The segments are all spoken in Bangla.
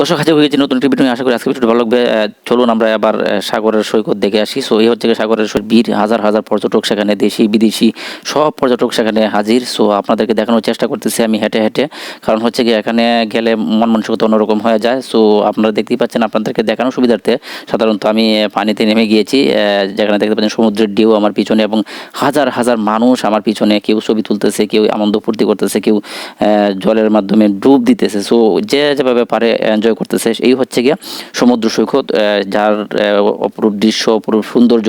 দর্শক হাজির হয়ে গেছি নতুন একটি ভিডিও আশা করি আজকে ভালো লাগবে। চলুন আমরা আহ, সাগরের সৈকত দেখে আসি। সো এই হচ্ছে সাগরের বীর হাজার হাজার পর্যটক সেখানে দেশি বিদেশি সব পর্যটক সেখানে হাজির। সো আপনাদেরকে দেখানোর চেষ্টা করতেছি আমি হেঁটে হেঁটে। কারণ হচ্ছে কি এখানে গেলে মন মানসিকতা অন্যরকম হয়ে যায়। সো আপনারা দেখতেই পাচ্ছেন আপনাদেরকে দেখানোর সুবিধার্থে সাধারণত আমি পানিতে নেমে গিয়েছি। যেখানে দেখতে পাচ্ছেন সমুদ্রের ঢেউ আমার পিছনে এবং হাজার হাজার মানুষ আমার পিছনে কেউ ছবি তুলতেছে কেউ আনন্দ ফুর্তি করতেছে কেউ জলের মাধ্যমে ডুব দিতেছে। সো যে যেভাবে পারে এনজয় করতেছে। এই হচ্ছে গিয়ে সমুদ্র সৈকত যার অপরূপ দৃশ্য, অপরূপ সৌন্দর্য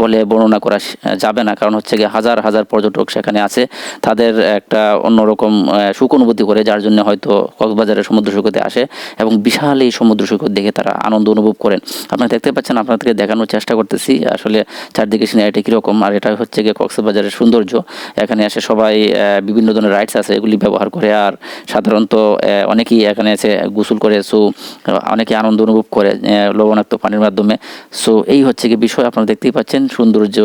বলে বর্ণনা করা যাবে না। কারণ হচ্ছে গিয়ে হাজার হাজার পর্যটক সেখানে আছে। তাদের একটা অন্যরকম সুখ অনুভূতি করে, যার জন্য হয়তো কক্সবাজারের সমুদ্র সৈকতে আসে এবং বিশাল এই সমুদ্র সৈকত দেখে তারা আনন্দ অনুভব করেন। আপনারা দেখতে পাচ্ছেন, আপনাদেরকে দেখানোর চেষ্টা করতেছি। আসলে চারদিকে সিনারিটা কীরকম, আর এটা হচ্ছে গিয়ে কক্সবাজারের সৌন্দর্য। এখানে এসে সবাই বিভিন্ন ধরনের রাইডস আছে, এগুলি ব্যবহার করে। আর সাধারণত অনেকেই এখানে এসে গোসল করে সো, অনেকে আনন্দ অনুভব করে লবণাক্ত পানির মাধ্যমে। সো, এই হচ্ছে কি বিষয়, আপনারা দেখতেই পাচ্ছেন সৌন্দর্য,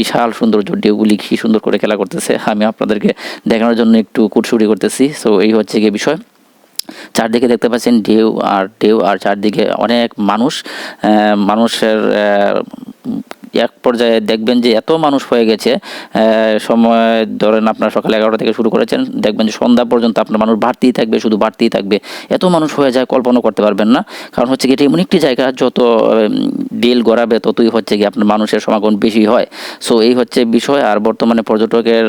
বিশাল সৌন্দর্য, ঢেউগুলি কি সুন্দর করে খেলা করতেছে। আমি আপনাদেরকে দেখানোর জন্য একটু কুটসুটি করতেছি। সো, এই হচ্ছে কি বিষয়। চারদিকে দেখতে পাচ্ছেন ঢেউ, আর ঢেউ, আর চারদিকে অনেক মানুষ মানুষের এক পর্যায়ে দেখবেন যে এত মানুষ হয়ে গেছে সময় ধরেন আপনার সকাল এগারোটা থেকে শুরু করেছেন, দেখবেন যে সন্ধ্যা পর্যন্ত আপনার মানুষ বাড়তেই থাকবে, শুধু বাড়তেই থাকবে। এত মানুষ হয়ে যায়, কল্পনা করতে পারবেন না। কারণ হচ্ছে কি, এটা এমন একটি জায়গা, যত ডিল গড়াবে ততই হচ্ছে কি আপনার মানুষের সমাগম বেশি হয়। সো এই হচ্ছে বিষয়। আর বর্তমানে পর্যটকের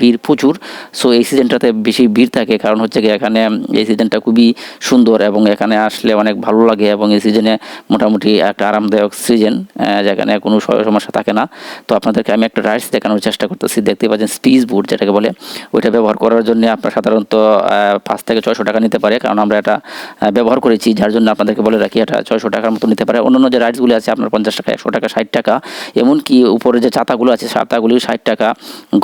ভিড় প্রচুর। সো এই সিজনটাতে বেশি ভিড় থাকে। কারণ হচ্ছে কি, এখানে এই সিজনটা খুবই সুন্দর এবং এখানে আসলে অনেক ভালো লাগে এবং এই সিজনে মোটামুটি একটা আরামদায়ক সিজন যেখানে কোনো সমস্যা থাকে না। তো আপনাদেরকে আমি একটা রাইডস দেখানোর চেষ্টা করতেছি। দেখতে পাচ্ছেন স্পিচ বুট যেটাকে বলে, ওইটা ব্যবহার করার জন্য আপনার সাধারণত পাঁচ থেকে ছয়শো টাকা নিতে পারে। কারণ আমরা এটা ব্যবহার করেছি, যার জন্য আপনাদেরকে বলে রাখি, এটা ছয়শো টাকার মতো নিতে পারে। অন্যান্য যে রাইডসগুলি আছে, আপনার পঞ্চাশ টাকা, একশো টাকা, ষাট টাকা, এমনকি উপরে যে ছাতাগুলো আছে ছাতাগুলি ষাট টাকা,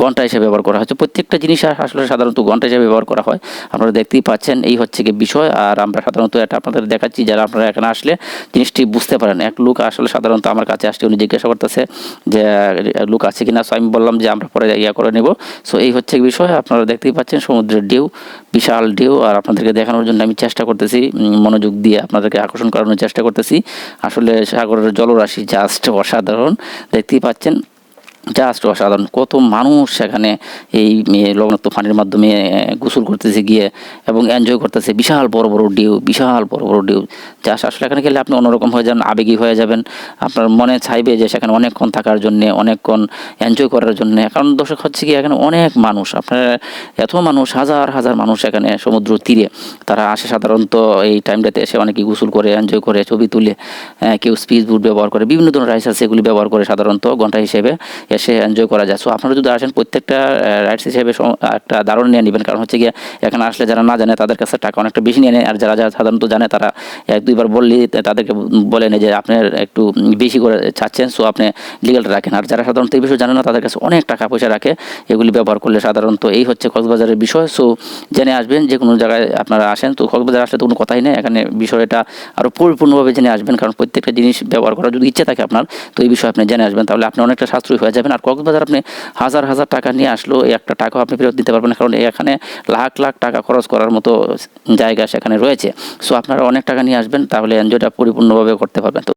ঘণ্টা হিসেবে ব্যবহার করা হচ্ছে প্রত্যেকটা জিনিস আসলে সাধারণত ঘণ্টা হিসেবে ব্যবহার করা হয়। আপনারা দেখতেই পাচ্ছেন, এই হচ্ছে কি বিষয়। আর আমরা সাধারণত এটা আপনাদের দেখাচ্ছি, যারা আপনারা এখানে আসলে জিনিসটি বুঝতে পারেন। এক লোক আসলে সাধারণত আমার কাছে আসলে উনি জিজ্ঞাসা করতেছে যে আহ, লোক আছে কিনা সো আমি বললাম যে আমরা পরে ইয়া করে নেব। সো এই হচ্ছে বিষয় আপনারা দেখতেই পাচ্ছেন সমুদ্রের ঢেউ বিশাল ঢেউ আর আপনাদেরকে দেখানোর জন্য আমি চেষ্টা করতেছি মনোযোগ দিয়ে আপনাদেরকে আকর্ষণ করানোর চেষ্টা করতেছি। আসলে সাগরের জলরাশি জাস্ট অসাধারণ দেখতেই পাচ্ছেন। জাস্ট অসাধারণ। কত মানুষ সেখানে এই লবণাক্ত পানির মাধ্যমে গোসল করতেছে গিয়ে এবং এনজয় করতেছে। বিশাল বড় বড় ঢেউ, বিশাল বড় বড় ঢেউ। জাস্ট আসলে এখানে গেলে আপনি অন্যরকম হয়ে যান আবেগী হয়ে যাবেন। আপনার মনে চাইবে যে সেখানে অনেকক্ষণ থাকার জন্যে অনেকক্ষণ এনজয় করার জন্য। কারণ দর্শক হচ্ছে কি, এখানে অনেক মানুষ, আপনার এত মানুষ, হাজার হাজার মানুষ এখানে সমুদ্র তীরে। তারা আসে সাধারণত এই টাইমটাতে এসে অনেকে গোসল করে এনজয় করে, ছবি তুলে কেউ স্পিচ বুট ব্যবহার করে, বিভিন্ন ধরনের রাইডস আছে এগুলি ব্যবহার করে সাধারণত ঘণ্টা হিসেবে। এসে এনজয় করা যায়। সো আপনারা যদি আসেন প্রত্যেকটা রাইডস হিসেবে একটা দারুণ নিয়ে নেবেন। কারণ হচ্ছে গিয়ে, এখানে আসলে যারা না জানে, তাদের কাছে টাকা অনেকটা বেশি নিয়ে নেয়। আর যারা যারা সাধারণত জানে, তারা এক, দুইবার বললে তাদেরকে বলে নেয় যে আপনার একটু বেশি করে চাচ্ছেন সো আপনি লিগালটা রাখেন। আর যারা সাধারণত এই বিষয়ে জানে না, তাদের কাছে অনেক টাকা পয়সা রাখে, এগুলি ব্যবহার করলে সাধারণত এই হচ্ছে কক্সবাজারের বিষয়। সো জেনে আসবেন যে, কোনো জায়গায় আপনারা আসেন। তো কক্সবাজার আসলে তো কোনো কথাই নেই। এখানে বিষয়টা আরও পরিপূর্ণভাবে জেনে আসবেন। কারণ প্রত্যেকটা জিনিস ব্যবহার করার যদি ইচ্ছে থাকে আপনার, তো এই বিষয়ে আপনি জেনে আসবেন। তাহলে আপনি অনেকটা সাশ্রয়ী হয়ে যাবেন আর কক্সবাজার আপনি হাজার হাজার টাকা নিয়ে আসলেও এই একটা টাকাও আপনি ফেরত দিতে পারবেন কারণ এখানে লাখ লাখ টাকা খরচ করার মতো জায়গা সেখানে রয়েছে। সো আপনারা অনেক টাকা নিয়ে আসবেন, তাহলে এনজয়টা পরিপূর্ণভাবে করতে পারবেন। তো